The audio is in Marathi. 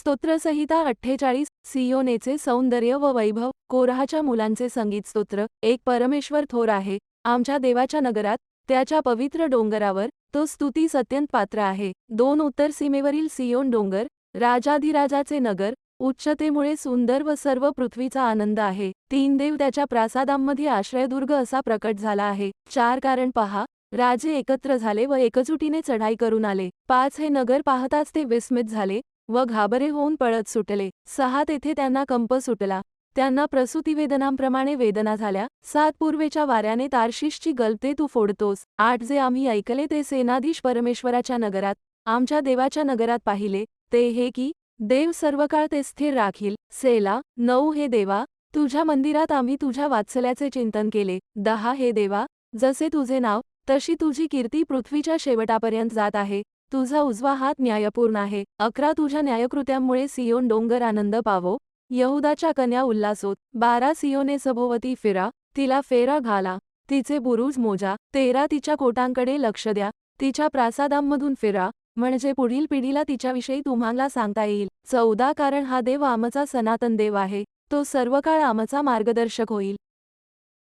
स्तोत्रसंहिता अठ्ठेचाळीस सियोनेचे सौंदर्य व वैभव कोराहाच्या मुलांचे संगीत स्तोत्र एक परमेश्वर थोर आहे आमच्या देवाच्या नगरात त्याच्या पवित्र डोंगरावर तो स्तुतीस अत्यंत पात्र आहे दोन उत्तर सीमेवरील सियोन डोंगर राजाधिराजाचे नगर उच्चतेमुळे सुंदर व सर्व पृथ्वीचा आनंद आहे तीन देव त्याच्या प्रासादांमध्ये आश्रयदुर्ग असा प्रकट झाला आहे चार कारण पहा राजे एकत्र झाले व एकजुटीने चढाई करून आले पाच हे नगर पाहताच ते विस्मित झाले व घाबरे होऊन पळत सुटले. सहा तेथे त्यांना कंप सुटला. त्यांना प्रसूतिवेदनांप्रमाणे वेदना झाल्या. सात पूर्वेच्या वाऱ्याने तार्शिशची गलते तू फोडतोस. आठ जे आम्ही ऐकले ते सेनाधीश परमेश्वराच्या नगरात आमच्या देवाच्या नगरात पाहिले. ते हे की देव सर्व काळ ते स्थिर राखील. सेला नऊ हे देवा तुझ्या मंदिरात आम्ही तुझ्या वात्सल्याचे चिंतन केले. दहा हे देवा जसे तुझे नाव तशी तुझी कीर्ती पृथ्वीच्या शेवटापर्यंत जात आहे. तुझा उजवा हात न्यायपूर्ण आहे. अकरा तुझ्या न्यायकृत्यांमुळे सियोन डोंगर आनंद पावो. यहुदाच्या कन्या उल्लासोत. बारा सियोने सभोवती फिरा. तिला फेरा घाला. तिचे बुरुज मोजा. तेरा तिच्या कोटांकडे लक्ष द्या. तिच्या प्रासादांमधून फिरा. म्हणजे पुढील पिढीला तिच्याविषयी तुम्हाला सांगता येईल. चौदा कारण हा देव आमचा सनातन देव आहे. तो सर्व काळ आमचा मार्गदर्शक होईल.